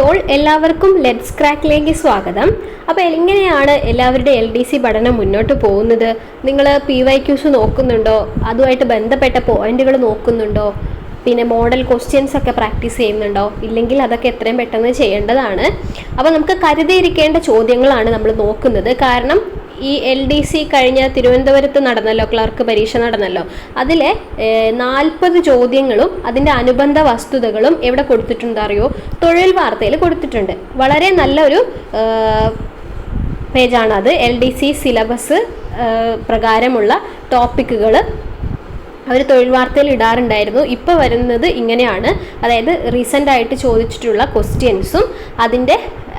അപ്പോൾ എല്ലാവർക്കും ലെറ്റ്സ് ക്രാക്കിലേക്ക് സ്വാഗതം. അപ്പോൾ എങ്ങനെയാണ് എല്ലാവരുടെ എൽ ഡി സി പഠനം മുന്നോട്ട് പോകുന്നത്? നിങ്ങൾ പി വൈ ക്യൂസ് നോക്കുന്നുണ്ടോ? അതുമായിട്ട് ബന്ധപ്പെട്ട പോയിന്റുകൾ നോക്കുന്നുണ്ടോ? പിന്നെ മോഡൽ ക്വസ്റ്റ്യൻസ് ഒക്കെ പ്രാക്ടീസ് ചെയ്യുന്നുണ്ടോ? ഇല്ലെങ്കിൽ അതൊക്കെ എത്രയും പെട്ടെന്ന് ചെയ്യേണ്ടതാണ്. അപ്പോൾ നമുക്ക് കരുതിയിരിക്കേണ്ട ചോദ്യങ്ങളാണ് നമ്മൾ നോക്കുന്നത്. കാരണം ഈ എൽ ഡി സി കഴിഞ്ഞ തിരുവനന്തപുരത്ത് നടന്നല്ലോ ക്ലർക്ക് പരീക്ഷ നടന്നല്ലോ. അതിലെ നാൽപ്പത് ചോദ്യങ്ങളും അതിന്റെ അനുബന്ധ വസ്തുതകളും എവിടെ കൊടുത്തിട്ടുണ്ട് അറിയോ? തൊഴിൽ വാർത്തയിൽ കൊടുത്തിട്ടുണ്ട്. വളരെ നല്ലൊരു പേജാണ് അത്. എൽ ഡി സി സിലബസ് പ്രകാരമുള്ള ടോപ്പിക്കുകൾ അവർ തൊഴിൽ വാർത്തയിൽ ഇടാറുണ്ടായിരുന്നു. ഇപ്പോൾ വരുന്നത് ഇങ്ങനെയാണ്. അതായത് റീസെന്റായിട്ട് ചോദിച്ചിട്ടുള്ള ക്വസ്റ്റ്യൻസും അതിന്റെ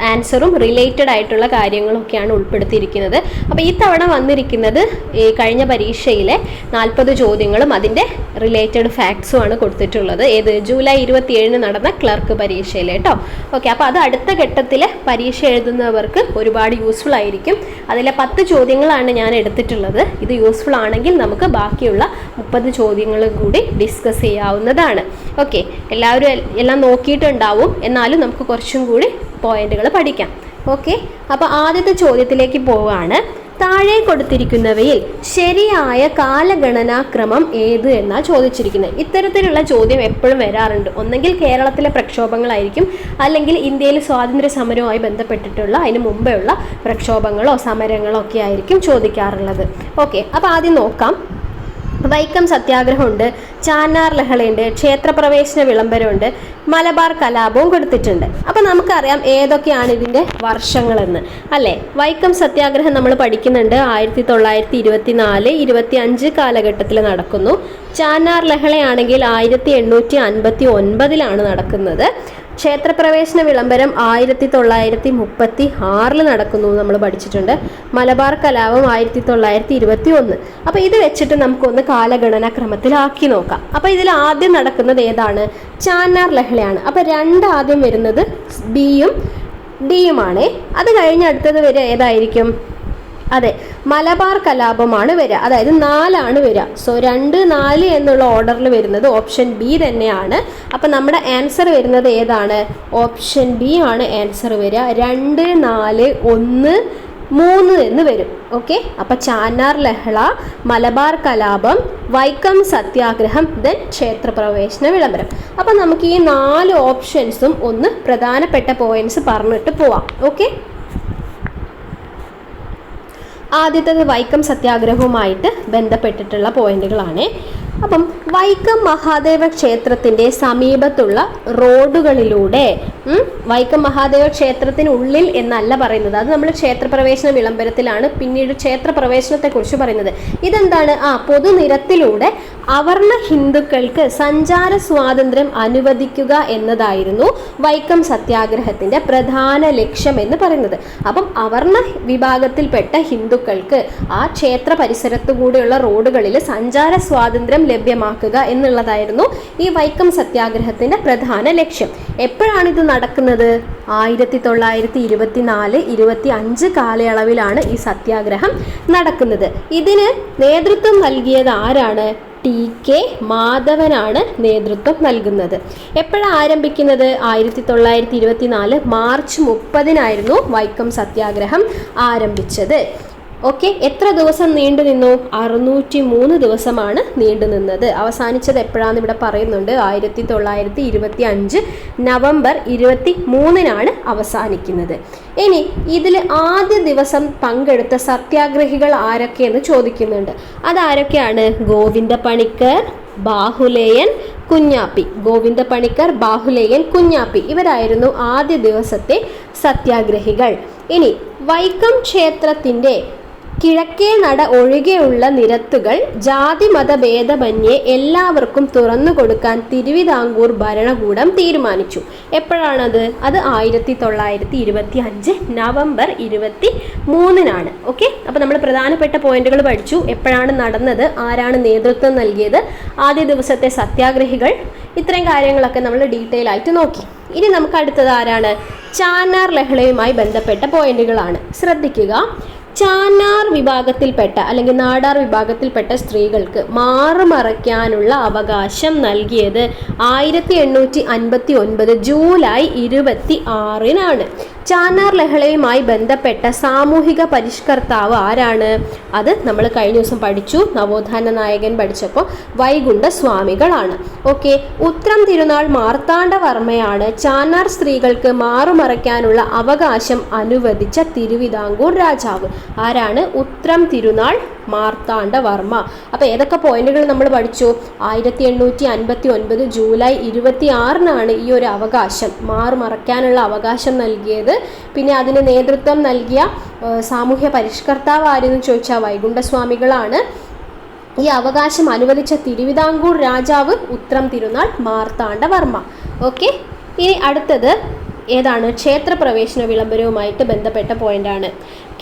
ആൻസറും റിലേറ്റഡ് ആയിട്ടുള്ള കാര്യങ്ങളൊക്കെയാണ് ഉൾപ്പെടുത്തിയിരിക്കുന്നത്. അപ്പോൾ ഈ തവണ വന്നിരിക്കുന്നത് ഈ കഴിഞ്ഞ പരീക്ഷയിലെ നാൽപ്പത് ചോദ്യങ്ങളും അതിന്റെ റിലേറ്റഡ് ഫാക്ട്സും ആണ് കൊടുത്തിട്ടുള്ളത്. ഏത്? ജൂലൈ ഇരുപത്തിയേഴിന് നടന്ന ക്ലർക്ക് പരീക്ഷയിൽ കേട്ടോ ഓക്കെ അപ്പോൾ അത് അടുത്ത ഘട്ടത്തിൽ പരീക്ഷ എഴുതുന്നവർക്ക് ഒരുപാട് യൂസ്ഫുൾ ആയിരിക്കും. അതിലെ പത്ത് ചോദ്യങ്ങളാണ് ഞാൻ എടുത്തിട്ടുള്ളത്. ഇത് യൂസ്ഫുൾ ആണെങ്കിൽ നമുക്ക് ബാക്കിയുള്ള മുപ്പത് ചോദ്യങ്ങളും കൂടി ഡിസ്കസ് ചെയ്യാവുന്നതാണ്. ഓക്കെ എല്ലാവരും എല്ലാം നോക്കിയിട്ടുണ്ടാവും. എന്നാലും നമുക്ക് കുറച്ചും കൂടി പോയിന്റുകൾ പഠിക്കാം. ഓക്കെ? അപ്പോൾ ആദ്യത്തെ ചോദ്യത്തിലേക്ക് പോവുകയാണ്. താഴെ കൊടുത്തിരിക്കുന്നവയിൽ ശരിയായ കാലഗണനാക്രമം ഏത് എന്നാണ് ചോദിച്ചിരിക്കുന്നത്. ഇത്തരത്തിലുള്ള ചോദ്യം എപ്പോഴും വരാറുണ്ട്. ഒന്നെങ്കിൽ കേരളത്തിലെ പ്രക്ഷോഭങ്ങളായിരിക്കും അല്ലെങ്കിൽ ഇന്ത്യയിൽ സ്വാതന്ത്ര്യ സമരവുമായി ബന്ധപ്പെട്ടിട്ടുള്ള അതിന് മുമ്പേ ഉള്ള പ്രക്ഷോഭങ്ങളോ സമരങ്ങളോ ഒക്കെ ആയിരിക്കും ചോദിക്കാറുള്ളത്. ഓക്കെ? അപ്പോൾ ആദ്യം നോക്കാം. വൈക്കം സത്യാഗ്രഹമുണ്ട് ചാനാർ ലഹളയുണ്ട് ക്ഷേത്രപ്രവേശന വിളംബരമുണ്ട് മലബാർ കലാപവും കൊടുത്തിട്ടുണ്ട്. അപ്പം നമുക്കറിയാം ഏതൊക്കെയാണ് ഇതിന്റെ വർഷങ്ങളെന്ന്. അല്ലേ? വൈക്കം സത്യാഗ്രഹം നമ്മൾ പഠിക്കുന്നുണ്ട് ആയിരത്തി തൊള്ളായിരത്തി ഇരുപത്തി നാല് ഇരുപത്തി അഞ്ച് കാലഘട്ടത്തിൽ നടക്കുന്നു. ചാനാർ ലഹളയാണെങ്കിൽ ആയിരത്തി എണ്ണൂറ്റി അൻപത്തി ഒൻപതിലാണ് നടക്കുന്നത്. ക്ഷേത്രപ്രവേശന വിളംബരം ആയിരത്തി തൊള്ളായിരത്തി മുപ്പത്തി ആറിൽ നടക്കുന്നു നമ്മൾ പഠിച്ചിട്ടുണ്ട്. മലബാർ കലാപം ആയിരത്തി തൊള്ളായിരത്തി ഇരുപത്തി ഒന്ന് അപ്പോൾ ഇത് വെച്ചിട്ട് നമുക്കൊന്ന് കാലഗണന ക്രമത്തിലാക്കി നോക്കാം. അപ്പോൾ ഇതിൽ ആദ്യം നടക്കുന്നത് ഏതാണ്? ചാന്നാർ ലഹളയാണ്. അപ്പോൾ രണ്ട് ആദ്യം വരുന്നത് ബിയും ഡിയുമാണ്. അത് കഴിഞ്ഞ് അടുത്തത് വരെ ഏതായിരിക്കും? അതെ മലബാർ കലാപമാണ് വരിക. അതായത് നാലാണ് വരിക. സോ രണ്ട് നാല് എന്നുള്ള ഓർഡറിൽ വരുന്നത് ഓപ്ഷൻ ബി തന്നെയാണ്. അപ്പം നമ്മുടെ ആൻസർ വരുന്നത് ഏതാണ്? ഓപ്ഷൻ ബി ആണ് ആൻസർ വരിക. രണ്ട് നാല് ഒന്ന് മൂന്ന് എന്ന് വരും. ഓക്കെ അപ്പം ചാനാർ ലഹള മലബാർ കലാപം വൈക്കം സത്യാഗ്രഹം ദെൻ ക്ഷേത്രപ്രവേശന വിളംബരം. അപ്പം നമുക്ക് ഈ നാല് ഓപ്ഷൻസും ഒന്ന് പ്രധാനപ്പെട്ട പോയിന്റ്സ് പറഞ്ഞിട്ട് പോവാം. ഓക്കെ ആദ്യത്തേത് വൈക്കം സത്യാഗ്രഹവുമായിട്ട് ബന്ധപ്പെട്ടിട്ടുള്ള പോയിന്റുകളാണ്. അപ്പം വൈക്കം മഹാദേവ ക്ഷേത്രത്തിന്റെ സമീപത്തുള്ള റോഡുകളിലൂടെ വൈക്കം മഹാദേവ ക്ഷേത്രത്തിനുള്ളിൽ എന്നല്ല പറയുന്നത്. അത് നമ്മൾ ക്ഷേത്രപ്രവേശന വിളംബരത്തിലാണ് പിന്നീട് ക്ഷേത്രപ്രവേശനത്തെക്കുറിച്ച് പറയുന്നത്. ഇതെന്താണ്? ആ പൊതുനിരത്തിലൂടെ അവർണ ഹിന്ദുക്കൾക്ക് സഞ്ചാര സ്വാതന്ത്ര്യം അനുവദിക്കുക എന്നതായിരുന്നു വൈക്കം സത്യാഗ്രഹത്തിന്റെ പ്രധാന ലക്ഷ്യം എന്ന് പറയുന്നത്. അപ്പം അവർണ വിഭാഗത്തിൽപ്പെട്ട ഹിന്ദുക്കൾക്ക് ആ ക്ഷേത്ര പരിസരത്തു കൂടെയുള്ള റോഡുകളിൽ സഞ്ചാര സ്വാതന്ത്ര്യം ലഭ്യമാക്കുക എന്നുള്ളതായിരുന്നു ഈ വൈക്കം സത്യാഗ്രഹത്തിന്റെ പ്രധാന ലക്ഷ്യം. എപ്പോഴാണ് ഇത് നടക്കുന്നത്? ആയിരത്തി തൊള്ളായിരത്തി ഇരുപത്തിനാല് ഇരുപത്തി അഞ്ച് കാലയളവിലാണ് ഈ സത്യാഗ്രഹം നടക്കുന്നത്. ഇതിന് നേതൃത്വം നൽകിയത് ആരാണ്? ടി കെ മാധവനാണ് നേതൃത്വം നൽകുന്നത്. എപ്പോഴാണ് ആരംഭിക്കുന്നത്? ആയിരത്തി തൊള്ളായിരത്തി ഇരുപത്തിനാല് മാർച്ച് മുപ്പതിനായിരുന്നു വൈക്കം സത്യാഗ്രഹം ആരംഭിച്ചത്. ഓക്കെ എത്ര ദിവസം നീണ്ടു നിന്നു? അറുന്നൂറ്റി മൂന്ന് ദിവസമാണ് നീണ്ടു നിന്നത്. അവസാനിച്ചത് എപ്പോഴാണെന്ന് ഇവിടെ പറയുന്നുണ്ട്? ആയിരത്തി തൊള്ളായിരത്തി ഇരുപത്തി അഞ്ച് നവംബർ ഇരുപത്തി മൂന്നിനാണ് അവസാനിക്കുന്നത്. ഇനി ഇതിൽ ആദ്യ ദിവസം പങ്കെടുത്ത സത്യാഗ്രഹികൾ ആരൊക്കെയെന്ന് ചോദിക്കുന്നുണ്ട്. അതാരൊക്കെയാണ്? ഗോവിന്ദ പണിക്കർ ബാഹുലേയൻ കുഞ്ഞാപ്പി. ഗോവിന്ദ പണിക്കർ ബാഹുലേയൻ കുഞ്ഞാപ്പി. ഇവരായിരുന്നു ആദ്യ ദിവസത്തെ സത്യാഗ്രഹികൾ. ഇനി വൈക്കം ക്ഷേത്രത്തിന്റെ കിഴക്കേ നട ഒഴികെയുള്ള നിരത്തുകൾ ജാതി മത ഭേദമന്യേ എല്ലാവർക്കും തുറന്നു കൊടുക്കാൻ തിരുവിതാംകൂർ ഭരണകൂടം തീരുമാനിച്ചു. എപ്പോഴാണത്? അത് ആയിരത്തി തൊള്ളായിരത്തി ഇരുപത്തി അഞ്ച് നവംബർ ഇരുപത്തി മൂന്നിനാണ് ഓക്കെ? അപ്പോൾ നമ്മൾ പ്രധാനപ്പെട്ട പോയിന്റുകൾ പഠിച്ചു. എപ്പോഴാണ് നടന്നത്? ആരാണ് നേതൃത്വം നൽകിയത്? ആദ്യ ദിവസത്തെ സത്യാഗ്രഹികൾ. ഇത്രയും കാര്യങ്ങളൊക്കെ നമ്മൾ ഡീറ്റെയിൽ ആയിട്ട് നോക്കി. ഇനി നമുക്ക് അടുത്തത് ആരാണ്? ചാനാർ ലഹളയുമായി ബന്ധപ്പെട്ട പോയിന്റുകളാണ്. ശ്രദ്ധിക്കുക. ചാന്നാർ വിഭാഗത്തിൽപ്പെട്ട അല്ലെങ്കിൽ നാടാർ വിഭാഗത്തിൽപ്പെട്ട സ്ത്രീകൾക്ക് മാറുമറയ്ക്കാനുള്ള അവകാശം നൽകിയത് ആയിരത്തി എണ്ണൂറ്റി അൻപത്തി ഒൻപത് ജൂലൈ ഇരുപത്തി ആറിനാണ് ചാനാർ ലഹളയുമായി ബന്ധപ്പെട്ട സാമൂഹിക പരിഷ്കർത്താവ് ആരാണ്? അത് നമ്മൾ കഴിഞ്ഞ ദിവസം പഠിച്ചു. നവോത്ഥാന നായകൻ പഠിച്ചപ്പോൾ വൈകുണ്ഠ സ്വാമികളാണ്. ഓക്കെ ഉത്രം തിരുനാൾ മാർത്താണ്ഡവർമ്മയാണ് ചാനാർ സ്ത്രീകൾക്ക് മാറുമറയ്ക്കാനുള്ള അവകാശം അനുവദിച്ച തിരുവിതാംകൂർ രാജാവ്. ആരാണ്? ഉത്രം തിരുനാൾ മാർത്താണ്ഡവർമ്മ. അപ്പോൾ ഏതൊക്കെ പോയിന്റുകൾ നമ്മൾ പഠിച്ചു? ആയിരത്തി എണ്ണൂറ്റി അൻപത്തി ഒൻപത് ജൂലൈ ഇരുപത്തി ആറിനാണ് ഈ ഒരു അവകാശം. മാറുമറയ്ക്കാനുള്ള അവകാശം നൽകിയത്. പിന്നെ അതിന് നേതൃത്വം നൽകിയ സാമൂഹ്യ പരിഷ്കർത്താവ് ആരെന്ന് ചോദിച്ചാൽ വൈകുണ്ഠസ്വാമികളാണ്. ഈ അവകാശം അനുവദിച്ച തിരുവിതാംകൂർ രാജാവ് ഉത്രം തിരുനാൾ മാർത്താണ്ഡവർമ്മ. ഓക്കെ? ഇനി അടുത്തത് ഏതാണ്? ക്ഷേത്രപ്രവേശന വിളംബരവുമായിട്ട് ബന്ധപ്പെട്ട പോയിന്റാണ്.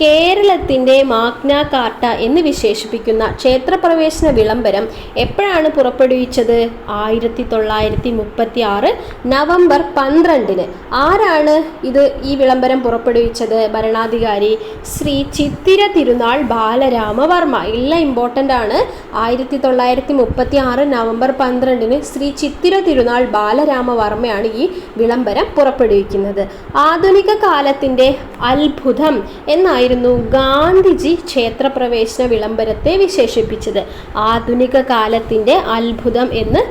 കേരളത്തിന്റെ മാഗ്ന കാർട്ട എന്ന് വിശേഷിപ്പിക്കുന്ന ക്ഷേത്രപ്രവേശന വിളംബരം എപ്പോഴാണ് പുറപ്പെടുവിച്ചത്? ആയിരത്തി തൊള്ളായിരത്തി മുപ്പത്തി ആറ് നവംബർ പന്ത്രണ്ടിന്. ആരാണ് ഇത് ഈ വിളംബരം പുറപ്പെടുവിച്ചത്? ഭരണാധികാരി ശ്രീ ചിത്തിര തിരുനാൾ ബാലരാമവർമ്മ. എല്ലാം ഇമ്പോർട്ടന്റ് ആണ്. ആയിരത്തി തൊള്ളായിരത്തി മുപ്പത്തി ആറ് നവംബർ പന്ത്രണ്ടിന് ശ്രീ ചിത്തിര തിരുനാൾ ബാലരാമവർമ്മയാണ് ഈ വിളംബരം പുറപ്പെടുവിക്കുന്നത്. ആധുനിക കാലത്തിന്റെ അത്ഭുതം എന്നായിരുന്നു ഗാന്ധിജി ക്ഷേത്രപ്രവേശന വിളംബരത്തെ വിശേഷിപ്പിച്ചത്. ആധുനിക കാലത്തിന്റെ അത്ഭുതം എന്ന്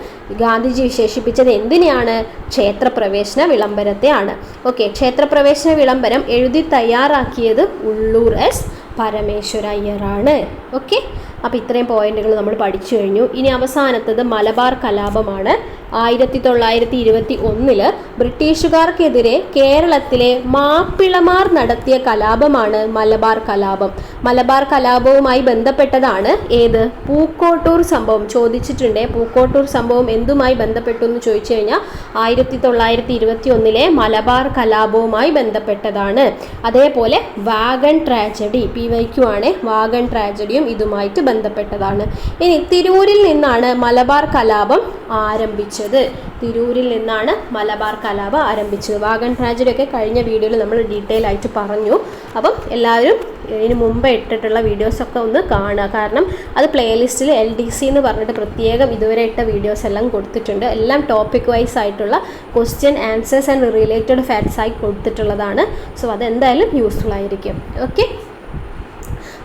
ഗാന്ധിജി വിശേഷിപ്പിച്ചത് എന്തിനെയാണ്? ക്ഷേത്രപ്രവേശന വിളംബരത്തെയാണ്. ഓക്കെ ക്ഷേത്രപ്രവേശന വിളംബരം എഴുതി തയ്യാറാക്കിയത് ഉള്ളൂർ എസ് പരമേശ്വര അയ്യറാണ് ഓക്കെ അപ്പോൾ ഇത്രയും പോയിന്റുകൾ നമ്മൾ പഠിച്ചു കഴിഞ്ഞു. ഇനി അവസാനത്തത് മലബാർ കലാപമാണ്. ആയിരത്തി തൊള്ളായിരത്തി ഇരുപത്തി ഒന്നിൽ ബ്രിട്ടീഷുകാർക്കെതിരെ കേരളത്തിലെ മാപ്പിളമാർ നടത്തിയ കലാപമാണ് മലബാർ കലാപം. മലബാർ കലാപവുമായി ബന്ധപ്പെട്ടതാണ് ഏത്? പൂക്കോട്ടൂർ സംഭവം. ചോദിച്ചിട്ടുണ്ട്. പൂക്കോട്ടൂർ സംഭവം എന്തുമായി ബന്ധപ്പെട്ടു എന്ന് ചോദിച്ചു കഴിഞ്ഞാൽ ആയിരത്തി തൊള്ളായിരത്തി ഇരുപത്തി ഒന്നിലെ മലബാർ കലാപവുമായി ബന്ധപ്പെട്ടതാണ്. അതേപോലെ വാഗൺ ട്രാജഡി പി വൈക്കു ആണ്. വാഗൺ ട്രാജഡിയും ഇതുമായിട്ട് ബന്ധപ്പെട്ടതാണ്. ഇനി തിരൂരിൽ നിന്നാണ് മലബാർ കലാപം ആരംഭിച്ചത്. തിരൂരിൽ നിന്നാണ് മലബാർ കലാപം ആരംഭിച്ചത്. വാഗൺ ട്രാജഡിയൊക്കെ കഴിഞ്ഞ വീഡിയോയിൽ നമ്മൾ ഡീറ്റെയിൽ ആയിട്ട് പറഞ്ഞു. അപ്പം എല്ലാവരും ഇതിന് മുമ്പ് ഇട്ടിട്ടുള്ള വീഡിയോസൊക്കെ ഒന്ന് കാണുക. കാരണം അത് പ്ലേലിസ്റ്റിൽ എൽ ഡി സി എന്ന് പറഞ്ഞിട്ട് പ്രത്യേകം ഇതുവരെ ഇട്ട വീഡിയോസ് എല്ലാം കൊടുത്തിട്ടുണ്ട്. എല്ലാം ടോപ്പിക് വൈസ് ആയിട്ടുള്ള question answers and related facts ആയി കൊടുത്തിട്ടുള്ളതാണ്. സോ അതെന്തായാലും യൂസ്ഫുൾ ആയിരിക്കും. ഓക്കെ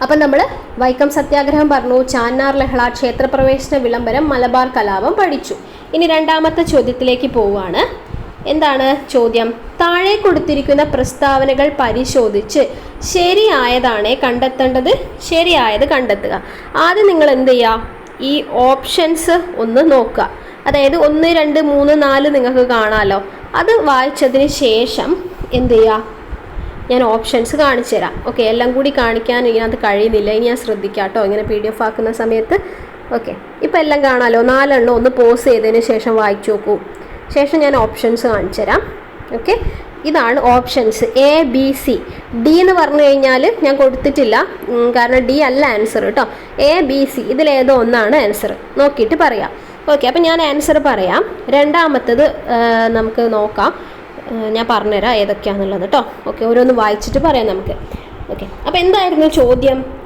അപ്പം നമ്മൾ വൈക്കം സത്യാഗ്രഹം പറഞ്ഞു ചാന്നാർ ലഹള ക്ഷേത്രപ്രവേശന വിളംബരം മലബാർ കലാപം പഠിച്ചു. ഇനി രണ്ടാമത്തെ ചോദ്യത്തിലേക്ക് പോവുകയാണ് എന്താണ് ചോദ്യം? താഴെ കൊടുത്തിരിക്കുന്ന പ്രസ്താവനകൾ പരിശോധിച്ച് ശരിയായതാണേ കണ്ടെത്തേണ്ടത്? ശരിയായത് കണ്ടെത്തുക. ആദ്യം നിങ്ങൾ എന്ത് ചെയ്യുക ഈ ഓപ്ഷൻസ് ഒന്ന് നോക്കുക. അതായത് ഒന്ന് രണ്ട് മൂന്ന് നാല് നിങ്ങൾക്ക് കാണാമല്ലോ അത് വായിച്ചതിന് ശേഷം എന്ത് ചെയ്യുക ഞാൻ ഓപ്ഷൻസ് കാണിച്ചു തരാം. ഓക്കെ എല്ലാം കൂടി കാണിക്കാൻ ഇതിനകത്ത് കഴിയുന്നില്ല. ഇനി ഞാൻ ശ്രദ്ധിക്കാം കേട്ടോ. ഇങ്ങനെ പി ഡി എഫ് ആക്കുന്ന സമയത്ത്. ഓക്കെ ഇപ്പം എല്ലാം കാണാമല്ലോ നാലെണ്ണം ഒന്ന് പോസ് ചെയ്തതിന് ശേഷം വായിച്ചു നോക്കൂ. ശേഷം ഞാൻ ഓപ്ഷൻസ് കാണിച്ചു തരാം. ഓക്കെ ഇതാണ് options A B C D എന്ന് പറഞ്ഞു കഴിഞ്ഞാൽ ഞാൻ കൊടുത്തിട്ടില്ല. കാരണം ഡി അല്ല ആൻസർ കേട്ടോ. എ ബി സി ഇതിലേതോ ഒന്നാണ് ആൻസർ നോക്കിയിട്ട് പറയാം. ഓക്കെ അപ്പം ഞാൻ ആൻസർ പറയാം. രണ്ടാമത്തത് നമുക്ക് നോക്കാം. ഞാൻ പറഞ്ഞുതരാം ഏതൊക്കെയാണെന്നുള്ളത് കേട്ടോ. ഓക്കെ ഓരോന്ന് വായിച്ചിട്ട് പറയാം നമുക്ക്. ഓക്കെ അപ്പോൾ എന്തായിരുന്നു ചോദ്യം?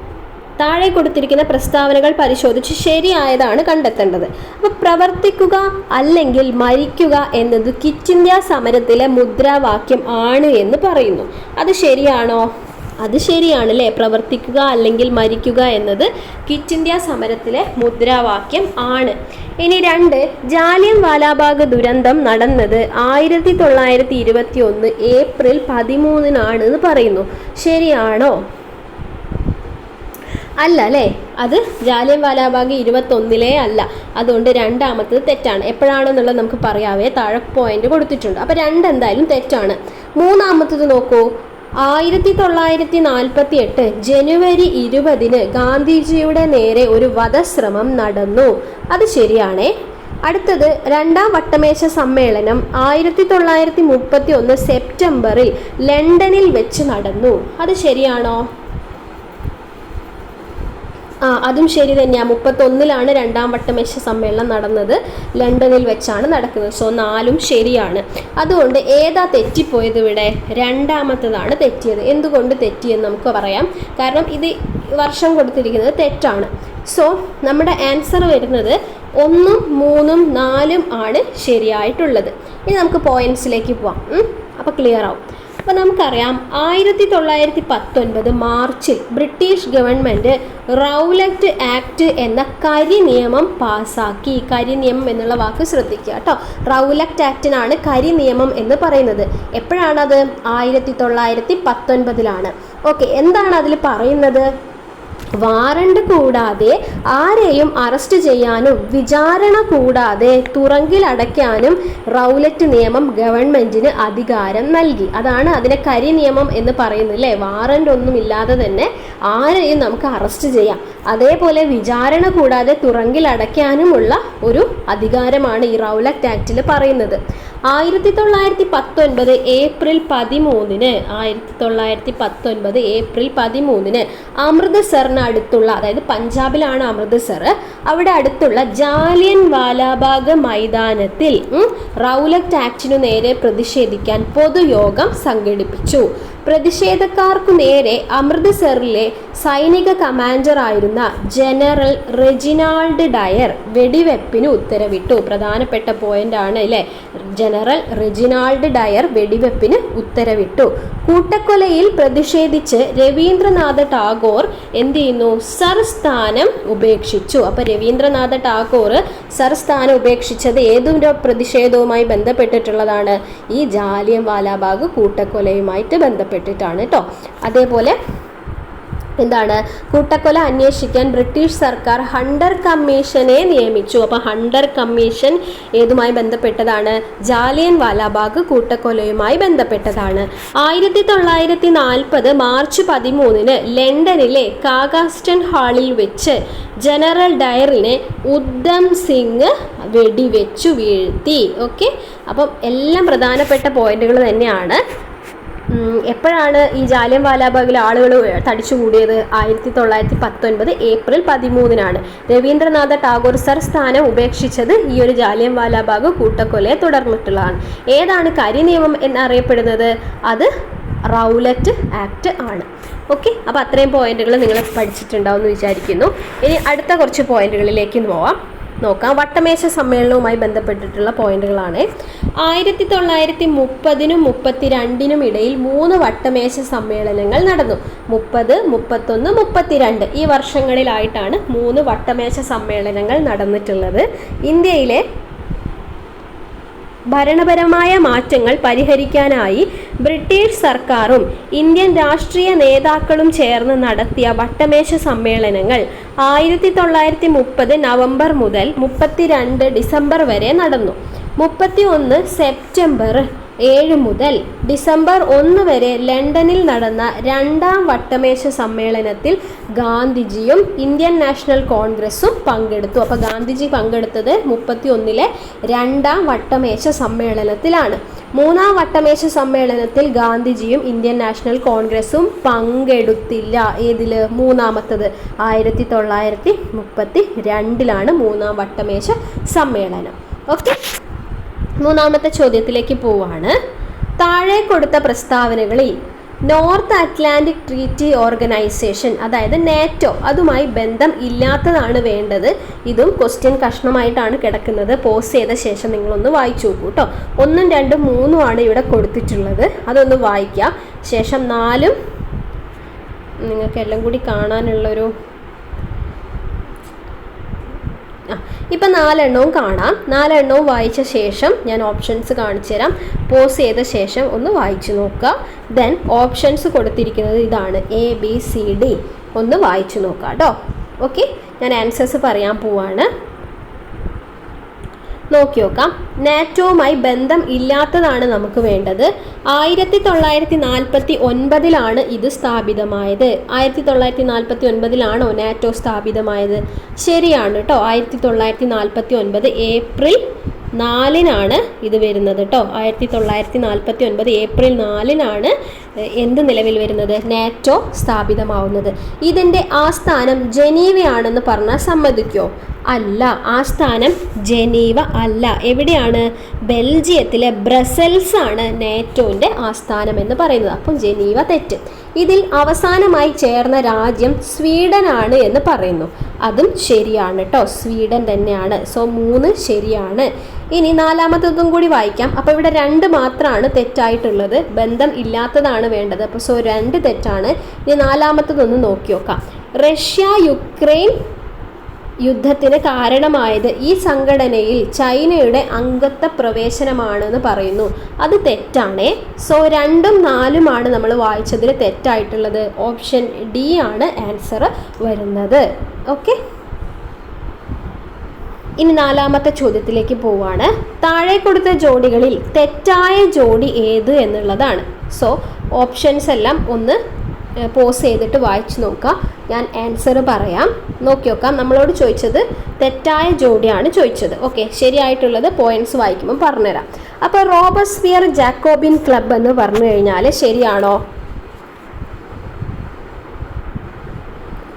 താഴെ കൊടുത്തിരിക്കുന്ന പ്രസ്താവനകൾ പരിശോധിച്ച് ശരിയായതാണ് കണ്ടെത്തേണ്ടത്. അപ്പോൾ പ്രവർത്തിക്കുക അല്ലെങ്കിൽ മരിക്കുക എന്നത് കിറ്റ് ഇന്ത്യ സമരത്തിലെ മുദ്രാവാക്യം ആണ് എന്ന് പറയുന്നു. അത് ശരിയാണോ? അത് ശരിയാണ് അല്ലേ പ്രവർത്തിക്കുക അല്ലെങ്കിൽ മരിക്കുക എന്നത് കിറ്റ് ഇന്ത്യ സമരത്തിലെ മുദ്രാവാക്യം ആണ്. ഇനി രണ്ട് ജാലിയൻ വാലാബാഗ് ദുരന്തം നടന്നത് ആയിരത്തി തൊള്ളായിരത്തി ഇരുപത്തി ഒന്ന് ഏപ്രിൽ പതിമൂന്നിനാണ് എന്ന് പറയുന്നു. ശരിയാണോ? അല്ല അല്ലേ? അത് ജാലിയൻ വാലാബാഗ് ഇരുപത്തൊന്നിലേ അല്ല. അതുകൊണ്ട് രണ്ടാമത്തത് തെറ്റാണ്. എപ്പോഴാണെന്നുള്ളത് നമുക്ക് പറയാവേ. താഴെ പോയിന്റ് കൊടുത്തിട്ടുണ്ട്. അപ്പോൾ രണ്ട് എന്തായാലും തെറ്റാണ്. മൂന്നാമത്തത് നോക്കൂ. ആയിരത്തി തൊള്ളായിരത്തി നാൽപ്പത്തി എട്ട് ജനുവരി ഇരുപതിന് ഗാന്ധിജിയുടെ നേരെ ഒരു വധശ്രമം നടന്നു. അത് ശരിയാണേ. അടുത്തത് രണ്ടാം വട്ടമേശ സമ്മേളനം ആയിരത്തി തൊള്ളായിരത്തി മുപ്പത്തി ഒന്ന് സെപ്റ്റംബറിൽ ലണ്ടനിൽ വെച്ച് നടന്നു. അത് ശരിയാണോ? ആ അതും ശരി തന്നെയാണ് മുപ്പത്തൊന്നിലാണ് രണ്ടാം വട്ടമേശ സമ്മേളനം നടന്നത്. ലണ്ടനിൽ വെച്ചാണ് നടക്കുന്നത്. സോ നാലും ശരിയാണ്. അതുകൊണ്ട് ഏതാ തെറ്റിപ്പോയത് ഇവിടെ? രണ്ടാമത്തതാണ് തെറ്റിയത്. എന്തുകൊണ്ട് തെറ്റിയെന്ന് നമുക്ക് പറയാം. കാരണം ഇത് വർഷം കൊടുത്തിരിക്കുന്നത് തെറ്റാണ്. സോ നമ്മുടെ ആൻസർ വരുന്നത് ഒന്നും മൂന്നും നാലും ആണ് ശരിയായിട്ടുള്ളത്. ഇനി നമുക്ക് പോയിന്റ്സിലേക്ക് പോവാം. അപ്പോൾ ക്ലിയർ ആവും. അപ്പോൾ നമുക്കറിയാം ആയിരത്തി തൊള്ളായിരത്തി പത്തൊൻപത് മാർച്ചിൽ ബ്രിട്ടീഷ് ഗവൺമെന്റ് റൗലറ്റ് ആക്ട് എന്ന കരി നിയമം പാസ്സാക്കി കരി നിയമം എന്നുള്ള വാക്ക് ശ്രദ്ധിക്കുക കേട്ടോ. റൗലറ്റ് ആക്ടിനാണ് കരി നിയമം എന്ന് പറയുന്നത്. എപ്പോഴാണത്? ആയിരത്തി തൊള്ളായിരത്തി പത്തൊൻപതിലാണ് ഓക്കെ എന്താണ് അതിൽ പറയുന്നത്? വാറണ്ട് കൂടാതെ ആരെയും അറസ്റ്റ് ചെയ്യാനും വിചാരണ കൂടാതെ തുറങ്കിലടയ്ക്കാനും റൗലറ്റ് നിയമം ഗവൺമെന്റിന് അധികാരം നൽകി. അതാണ് അതിനെ കരി നിയമം എന്ന് പറയുന്നത് അല്ലേ വാറണ്ട് ഒന്നും ഇല്ലാതെ തന്നെ ആരെയും നമുക്ക് അറസ്റ്റ് ചെയ്യാം. അതേപോലെ വിചാരണ കൂടാതെ തുറങ്കിലടയ്ക്കാനുമുള്ള ഒരു അധികാരമാണ് ഈ റൗലറ്റ് ആക്ടിൽ പറയുന്നത്. ആയിരത്തി തൊള്ളായിരത്തി പത്തൊൻപത് ഏപ്രിൽ പതിമൂന്നിന് ആയിരത്തി തൊള്ളായിരത്തി പത്തൊൻപത് ഏപ്രിൽ പതിമൂന്നിന് അമൃത്സറിന് അടുത്തുള്ള അതായത് പഞ്ചാബിലാണ് അമൃത്സർ അവിടെ അടുത്തുള്ള ജാലിയൻ വാലാബാഗ് മൈതാനത്തിൽ റൗലറ്റ് ആക്ടിനു നേരെ പ്രതിഷേധിക്കാൻ പൊതുയോഗം സംഘടിപ്പിച്ചു. പ്രതിഷേധക്കാർക്കു നേരെ അമൃത്സറിലെ സൈനിക കമാൻഡർ ആയിരുന്ന ജനറൽ റെജിനാൾഡ് ഡയർ വെടിവെപ്പിന് ഉത്തരവിട്ടു. പ്രധാനപ്പെട്ട പോയിന്റ് ആണ് അല്ലേ ജനറൽ റെജിനാൾഡ് ഡയർ വെടിവെപ്പിന് ഉത്തരവിട്ടു. കൂട്ടക്കൊലയിൽ പ്രതിഷേധിച്ച് രവീന്ദ്രനാഥ ടാഗോർ എന്ത് ചെയ്യുന്നു? സർ സ്ഥാനം ഉപേക്ഷിച്ചു. അപ്പൊ രവീന്ദ്രനാഥ ടാഗോർ സർ സ്ഥാനം ഉപേക്ഷിച്ചത് ഏതൊരു പ്രതിഷേധവുമായി ബന്ധപ്പെട്ടിട്ടുള്ളതാണ്? ഈ ജാലിയൻ വാലാബാഗ് കൂട്ടക്കൊലയുമായിട്ട് ബന്ധപ്പെട്ടിട്ടാണ് കേട്ടോ അതേപോലെ എന്താണ് കൂട്ടക്കൊല അന്വേഷിക്കാൻ ബ്രിട്ടീഷ് സർക്കാർ ഹണ്ടർ കമ്മീഷനെ നിയമിച്ചു. അപ്പോൾ ഹണ്ടർ കമ്മീഷൻ ഏതുമായി ബന്ധപ്പെട്ടതാണ്? ജാലിയൻ വാലാബാഗ് കൂട്ടക്കൊലയുമായി ബന്ധപ്പെട്ടതാണ്. ആയിരത്തി തൊള്ളായിരത്തി നാൽപ്പത് മാർച്ച് പതിമൂന്നിന് ലണ്ടനിലെ കാഗാസ്റ്റൺ ഹാളിൽ വെച്ച് ജനറൽ ഡയറിനെ ഉദ്ധം സിംഗ് വെടിവെച്ചു വീഴ്ത്തി. ഓക്കെ? അപ്പം എല്ലാം പ്രധാനപ്പെട്ട പോയിന്റുകൾ തന്നെയാണ്. എപ്പോഴാണ് ഈ ജാലിയൻ വാലാബാഗിലെ ആളുകൾ തടിച്ചു കൂടിയത്? ആയിരത്തി തൊള്ളായിരത്തി പത്തൊൻപത് ഏപ്രിൽ പതിമൂന്നിനാണ്. രവീന്ദ്രനാഥ ടാഗോർ സർ സ്ഥാനം ഉപേക്ഷിച്ചത് ഈ ഒരു ജാലിയൻ വാലാബാഗ് കൂട്ടക്കൊലയെ തുടർന്നിട്ടുള്ളതാണ്. ഏതാണ് കരി നിയമം എന്നറിയപ്പെടുന്നത്? അത് റൗലറ്റ് ആക്ട് ആണ്. ഓക്കെ അപ്പോൾ അത്രയും പോയിന്റുകൾ നിങ്ങൾ പഠിച്ചിട്ടുണ്ടാവും എന്ന് വിചാരിക്കുന്നു. ഇനി അടുത്ത കുറച്ച് പോയിന്റുകളിലേക്ക് പോവാം. നോക്കാം. വട്ടമേശ സമ്മേളനവുമായി ബന്ധപ്പെട്ടിട്ടുള്ള പോയിന്റുകളാണ്. ആയിരത്തി തൊള്ളായിരത്തി മുപ്പതിനും മുപ്പത്തിരണ്ടിനും ഇടയിൽ മൂന്ന് വട്ടമേശ സമ്മേളനങ്ങൾ നടന്നു. മുപ്പത് മുപ്പത്തൊന്ന് മുപ്പത്തിരണ്ട് ഈ വർഷങ്ങളിലായിട്ടാണ് മൂന്ന് വട്ടമേശ സമ്മേളനങ്ങൾ നടന്നിട്ടുള്ളത്. ഇന്ത്യയിലെ ഭരണപരമായ മാറ്റങ്ങൾ പരിഹരിക്കാനായി ബ്രിട്ടീഷ് സർക്കാരും ഇന്ത്യൻ രാഷ്ട്രീയ നേതാക്കളും ചേർന്ന് നടത്തിയ വട്ടമേശ സമ്മേളനങ്ങൾ ആയിരത്തി തൊള്ളായിരത്തി മുപ്പത് നവംബർ മുതൽ മുപ്പത്തിരണ്ട് ഡിസംബർ വരെ നടന്നു. മുപ്പത്തി ഒന്ന് സെപ്റ്റംബർ ഏഴ് മുതൽ ഡിസംബർ ഒന്ന് വരെ ലണ്ടനിൽ നടന്ന രണ്ടാം വട്ടമേശ സമ്മേളനത്തിൽ ഗാന്ധിജിയും ഇന്ത്യൻ നാഷണൽ കോൺഗ്രസും പങ്കെടുത്തു. അപ്പോൾ ഗാന്ധിജി പങ്കെടുത്തത് മുപ്പത്തി ഒന്നിലെ രണ്ടാം വട്ടമേശ സമ്മേളനത്തിലാണ്. മൂന്നാം വട്ടമേശ സമ്മേളനത്തിൽ ഗാന്ധിജിയും ഇന്ത്യൻ നാഷണൽ കോൺഗ്രസും പങ്കെടുത്തില്ല. ഏതിൽ മൂന്നാമത്തത്. ആയിരത്തി തൊള്ളായിരത്തി മുപ്പത്തി രണ്ടിലാണ് മൂന്നാം വട്ടമേശ സമ്മേളനം. ഓക്കെ? മൂന്നാമത്തെ ചോദ്യത്തിലേക്ക് പോവാണ്. താഴെ കൊടുത്ത പ്രസ്താവനകളിൽ നോർത്ത് അറ്റ്ലാന്റിക് ട്രീറ്റി ഓർഗനൈസേഷൻ അതായത് നാറ്റോ അതുമായി ബന്ധം ഇല്ലാത്തതാണ് വേണ്ടത്. ഇതും ക്വസ്റ്റ്യൻ കഷ്ണമായിട്ടാണ് കിടക്കുന്നത്. പോസ് ചെയ്ത ശേഷം നിങ്ങളൊന്ന് വായിച്ചു നോക്കൂ കേട്ടോ ഒന്നും രണ്ടും മൂന്നും ആണ് ഇവിടെ കൊടുത്തിട്ടുള്ളത്. അതൊന്ന് വായിക്കാം. ശേഷം നാലും. നിങ്ങൾക്ക് എല്ലാം കൂടി കാണാനുള്ളൊരു ഇപ്പം നാലെണ്ണവും കാണാം. നാലെണ്ണവും വായിച്ച ശേഷം ഞാൻ ഓപ്ഷൻസ് കാണിച്ചു തരാം. പോസ് ചെയ്ത ശേഷം ഒന്ന് വായിച്ചു നോക്കുക. ദെൻ ഓപ്ഷൻസ് കൊടുത്തിരിക്കുന്നത് ഇതാണ്. എ ബി സി ഡി ഒന്ന് വായിച്ചു നോക്കുക കേട്ടോ. ഓക്കെ ഞാൻ ആൻസേഴ്സ് പറയാൻ പോവാണ്. നോക്കി നോക്കാം നാറ്റോവുമായി ബന്ധം ഇല്ലാത്തതാണ് നമുക്ക് വേണ്ടത്. ആയിരത്തി തൊള്ളായിരത്തി നാൽപ്പത്തി ഒൻപതിലാണ് ഇത് സ്ഥാപിതമായത്. ആയിരത്തി തൊള്ളായിരത്തി നാൽപ്പത്തി ഒൻപതിലാണോ നാറ്റോ സ്ഥാപിതമായത്? ശരിയാണ് കേട്ടോ ആയിരത്തി തൊള്ളായിരത്തി നാൽപ്പത്തി ഒൻപത് ഏപ്രിൽ നാലിനാണ് ഇത് വരുന്നത് കേട്ടോ ആയിരത്തി തൊള്ളായിരത്തി നാൽപ്പത്തി ഒൻപത് ഏപ്രിൽ നാലിനാണ് എന്ത് നിലവിൽ വരുന്നത്? നാറ്റോ സ്ഥാപിതമാവുന്നത്. ഇതിന്റെ ആസ്ഥാനം ജനീവയാണെന്ന് പറഞ്ഞാൽ സമ്മതിക്കോ? അല്ല ആസ്ഥാനം ജനീവ അല്ല. എവിടെയാണ്? ബെൽജിയത്തിലെ ബ്രസൽസ് ആണ് നാറ്റോന്റെ ആസ്ഥാനം എന്ന് പറയുന്നത്. അപ്പം ജനീവ തെറ്റ്. ഇതിൽ അവസാനമായി ചേർന്ന രാജ്യം സ്വീഡൻ ആണ് എന്ന് പറയുന്നു. അതും ശരിയാണ് കേട്ടോ സ്വീഡൻ തന്നെയാണ്. സോ മൂന്ന് ശരിയാണ്. ഇനി നാലാമത്തതും കൂടി വായിക്കാം. അപ്പോൾ ഇവിടെ രണ്ട് മാത്രമാണ് തെറ്റായിട്ടുള്ളത്. ബന്ധം ഇല്ലാത്തതാണ് വേണ്ടത്. അപ്പോൾ സോ രണ്ട് തെറ്റാണ്. ഇനി നാലാമത്തതൊന്ന് നോക്കി നോക്കാം. റഷ്യ യുക്രൈൻ യുദ്ധത്തിന് കാരണമായത് ഈ സംഘടനയിൽ ചൈനയുടെ അംഗത്വ പ്രവേശനമാണെന്ന് പറയുന്നു. അത് തെറ്റാണേ. സോ രണ്ടും നാലുമാണ് നമ്മൾ വായിച്ചതിൽ തെറ്റായിട്ടുള്ളത്. ഓപ്ഷൻ ഡി ആണ് ആൻസർ വരുന്നത്. ഓക്കെ ഇനി നാലാമത്തെ ചോദ്യത്തിലേക്ക് പോവാണ്. താഴെ കൊടുത്ത ജോഡികളിൽ തെറ്റായ ജോഡി ഏത് എന്നുള്ളതാണ്. സോ ഓപ്ഷൻസ് എല്ലാം ഒന്ന് പോസ് ചെയ്തിട്ട് വായിച്ചു നോക്കുക. ഞാൻ ആൻസർ പറയാം. നോക്കി നോക്കാം. നമ്മളോട് ചോദിച്ചത് തെറ്റായ ജോഡിയാണ് ചോദിച്ചത്. ഓക്കെ ശരിയായിട്ടുള്ളത് പോയിന്റ്സ് വായിക്കുമ്പോൾ പറഞ്ഞുതരാം. അപ്പോൾ റോബസ്ഫിയർ ജാക്കോബിൻ ക്ലബ് എന്ന് പറഞ്ഞു കഴിഞ്ഞാൽ ശരിയാണോ?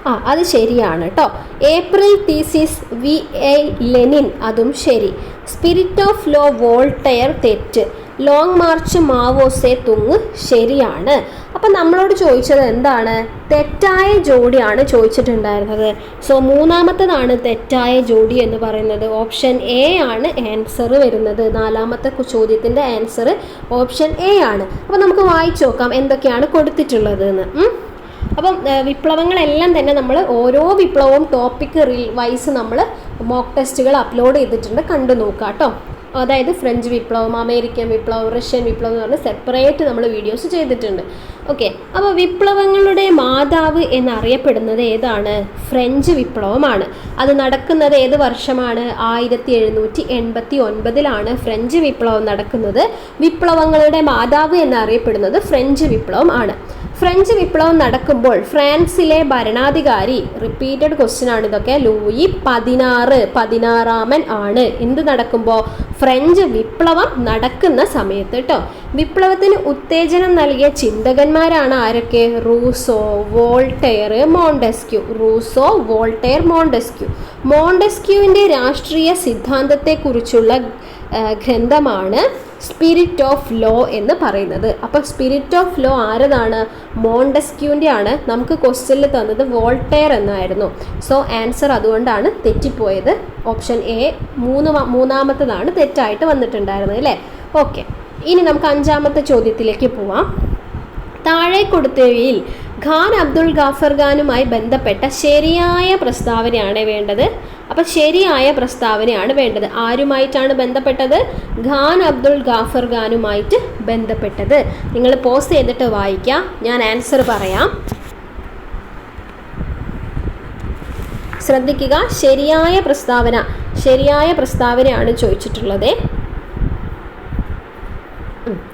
ആ അത് ശരിയാണ് കേട്ടോ April theses V A Lenin അതും ശരി. സ്പിരിറ്റ് ഓഫ് ലോ വോൾട്ടയർ തെറ്റ്. Long March Mao Tse Tung ശരിയാണ്. അപ്പം നമ്മളോട് ചോദിച്ചത് എന്താണ്? തെറ്റായ ജോഡിയാണ് ചോദിച്ചിട്ടുണ്ടായിരുന്നത്. സോ മൂന്നാമത്തതാണ് തെറ്റായ ജോഡി എന്ന് പറയുന്നത്. ഓപ്ഷൻ എ ആണ് ആൻസർ വരുന്നത്. നാലാമത്തെ ചോദ്യത്തിന്റെ ആൻസർ ഓപ്ഷൻ എ ആണ്. അപ്പം നമുക്ക് വായിച്ചു നോക്കാം എന്തൊക്കെയാണ് കൊടുത്തിട്ടുള്ളത് എന്ന് അപ്പം വിപ്ലവങ്ങളെല്ലാം തന്നെ നമ്മൾ ഓരോ വിപ്ലവവും ടോപ്പിക് വൈസ് നമ്മൾ മോക്ക് ടെസ്റ്റുകൾ അപ്ലോഡ് ചെയ്തിട്ടുണ്ട് കണ്ടു നോക്കാം കേട്ടോ അതായത് ഫ്രഞ്ച് വിപ്ലവം അമേരിക്കൻ വിപ്ലവം റഷ്യൻ വിപ്ലവം എന്ന് പറഞ്ഞ് സെപ്പറേറ്റ് നമ്മൾ വീഡിയോസ് ചെയ്തിട്ടുണ്ട്. ഓക്കെ അപ്പോൾ വിപ്ലവങ്ങളുടെ മാതാവ് എന്നറിയപ്പെടുന്നത് ഏതാണ്? ഫ്രഞ്ച് വിപ്ലവമാണ്. അത് നടക്കുന്നത് ഏത് വർഷമാണ്? ആയിരത്തി എഴുന്നൂറ്റി എൺപത്തി ഒൻപതിലാണ് ഫ്രഞ്ച് വിപ്ലവം നടക്കുന്നത്. വിപ്ലവങ്ങളുടെ മാതാവ് എന്നറിയപ്പെടുന്നത് ഫ്രഞ്ച് വിപ്ലവം ആണ്. ഫ്രഞ്ച് വിപ്ലവം നടക്കുമ്പോൾ ഫ്രാൻസിലെ ഭരണാധികാരി റിപ്പീറ്റഡ് ക്വസ്റ്റ്യൻ ആണ് ഇതൊക്കെ ലൂയി പതിനാറ് പതിനാറാമൻ ആണ്. എന്ത് നടക്കുമ്പോൾ ഫ്രഞ്ച് വിപ്ലവം നടക്കുന്ന സമയത്ത് കേട്ടോ വിപ്ലവത്തിന് ഉത്തേജനം നൽകിയ ചിന്തകന്മാരാണ് ആരൊക്കെ? Rousseau Voltaire Montesquieu. Rousseau Voltaire Montesquieu. മോണ്ടെസ്ക്യൂവിന്റെ രാഷ്ട്രീയ സിദ്ധാന്തത്തെക്കുറിച്ചുള്ള ഗ്രന്ഥമാണ് സ്പിരിറ്റ് ഓഫ് ലോ എന്ന് പറയുന്നത്. അപ്പോൾ സ്പിരിറ്റ് ഓഫ് ലോ ആരതാണ്? മോണ്ടെസ്ക്യൂവിന്റെ ആണ് നമുക്ക് ക്വസ്റ്റ്യനിൽ തന്നത് വോൾട്ടെയർ എന്നായിരുന്നു. സോ ആൻസർ അതുകൊണ്ടാണ് തെറ്റിപ്പോയത്. ഓപ്ഷൻ എ മൂന്ന് മൂന്നാമത്തതാണ് തെറ്റായിട്ട് വന്നിട്ടുണ്ടായിരുന്നത് അല്ലേ? ഓക്കെ. ഇനി നമുക്ക് അഞ്ചാമത്തെ ചോദ്യത്തിലേക്ക് പോവാം. താഴെ കൊടുത്തവയിൽ ഖാൻ അബ്ദുൾ ഗാഫർ ഖാനുമായി ബന്ധപ്പെട്ട ശരിയായ പ്രസ്താവനയാണ് വേണ്ടത്. അപ്പം ശരിയായ പ്രസ്താവനയാണ് വേണ്ടത്. ആരുമായിട്ടാണ് ബന്ധപ്പെട്ടത്? ഖാൻ അബ്ദുൾ ഗാഫർ ഖാനുമായിട്ട് ബന്ധപ്പെട്ടത്. നിങ്ങൾ പോസ്റ്റ് ചെയ്തിട്ട് വായിക്കാം. ഞാൻ ആൻസർ പറയാം. ശ്രദ്ധിക്കുക. ശരിയായ പ്രസ്താവന. ശരിയായ പ്രസ്താവനയാണ് ചോദിച്ചിട്ടുള്ളത്.